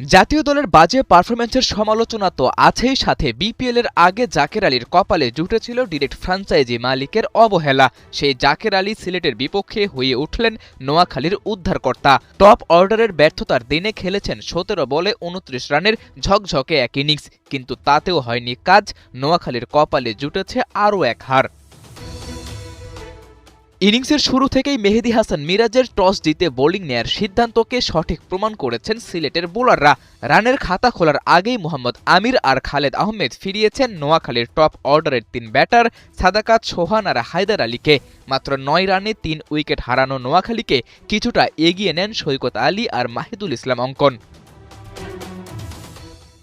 জাতীয় দলের বাজে পারফরম্যান্সের সমালোচনা তো আছেই সাথে বিপিএল এর আগে জাকের আলীর কপালে জুটেছিল ডিরেক্ট ফ্রাঞ্চাইজি মালিকের অবহেলা। সেই জাকের আলী সিলেটের বিপক্ষে হয়ে উঠলেন নোয়াখালীর উদ্ধারকর্তা। টপ অর্ডারের ব্যর্থতার দিনে খেলেছেন সতেরো বলে উনত্রিশ রানের ঝকঝকে এক ইনিংস, কিন্তু তাতেও হয়নি কাজ। নোয়াখালীর কপালে জুটেছে আরও এক হার। ইনিংসের শুরু থেকেই মেহেদি হাসান মিরাজের টস জিতে বোলিং নেয়ার সিদ্ধান্তকে সঠিক প্রমাণ করেছেন সিলেটের বোলাররা। রানের খাতা খোলার আগেই মোহাম্মদ আমির আর খালেদ আহমেদ ফিরিয়েছেন নোয়াখালীর টপ অর্ডারের তিন ব্যাটার সাদাকাত, সোহান আর হায়দার আলীকে। মাত্র নয় রানে তিন উইকেট হারানো নোয়াখালীকে কিছুটা এগিয়ে নেন সৈকত আলী আর মাহিদুল ইসলাম অঙ্কন।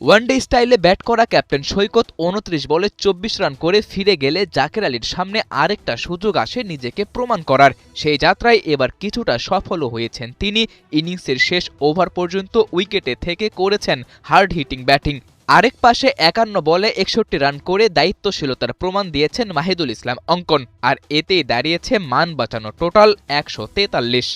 ওয়ানডে স্টাইলে ব্যাট করা ক্যাপ্টেন সৈকত উনত্রিশ বলে চব্বিশ রান করে ফিরে গেলে জাকের আলীর সামনে আরেকটা সুযোগ আসে নিজেকে প্রমাণ করার। সেই যাত্রায় এবার কিছুটা সফলও হয়েছেন তিনি। ইনিংসের শেষ ওভার পর্যন্ত উইকেটে থেকে করেছেন হার্ড হিটিং ব্যাটিং। আরেক পাশে একান্ন বলে একষট্টি রান করে দায়িত্বশীলতার প্রমাণ দিয়েছেন মাহিদুল ইসলাম অঙ্কন। আর এতেই দাঁড়িয়েছে মান বাঁচানো টোটাল একশো তেতাল্লিশ।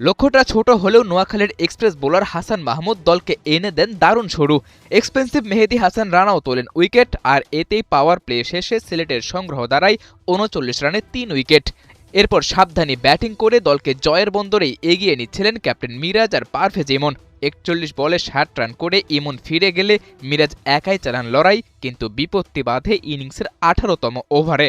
লক্ষ্যটা ছোট হলেও নোয়াখালীর এক্সপ্রেস বোলার হাসান মাহমুদ দলকে এনে দেন দারুণ সরু এক্সপেন্সিভ মেহেদি হাসান রানাও তোলেন উইকেট, আর এতেই পাওয়ার প্লে শেষে সিলেটের সংগ্রহ দাঁড়ায় উনচল্লিশ রানে তিন উইকেট। এরপর সাবধানী ব্যাটিং করে দলকে জয়ের বন্দরেই এগিয়ে নিচ্ছিলেন ক্যাপ্টেন মিরাজ আর পারভেজ ইমন। একচল্লিশ বলে ষাট রান করে ইমন ফিরে গেলে মিরাজ একাই চালান লড়াই, কিন্তু বিপত্তি বাধে ইনিংসের আঠারোতম ওভারে।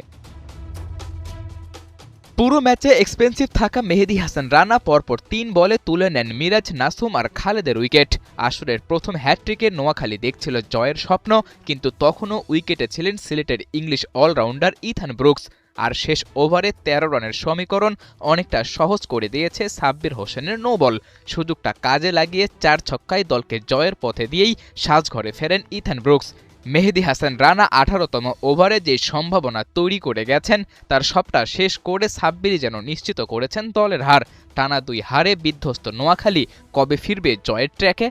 পুরো ম্যাচে এক্সপেন্সিভ থাকা মেহেদি হাসান রানা পরপর তিন বলে তুলে নেন মিরাজ, নাসুম আর খালেদের উইকেট। আসরের প্রথম হ্যাট্রিকে নোয়াখালী দেখছিল জয়ের স্বপ্ন, কিন্তু তখনও উইকেটে ছিলেন সিলেটের ইংলিশ অলরাউন্ডার ইথান ব্রুকস। আর শেষ ওভারে তেরো রানের সমীকরণ অনেকটা সহজ করে দিয়েছে সাব্বির হোসেনের নো বল সুযোগটা কাজে লাগিয়ে চার ছক্কায় দলকে জয়ের পথে দিয়েই সাজঘরে ফেরেন ইথান ব্রুকস। মেহেদি হাসান রানা আঠারোতম ওভারে যে সম্ভাবনা তৈরি করে গেছেন, তার সবটা শেষ করে সাব্বিরি যেন নিশ্চিত করেছেন দলের হার। টানা দুই হারে বিধ্বস্ত নোয়াখালী কবে ফিরবে জয়ের ট্র্যাকে?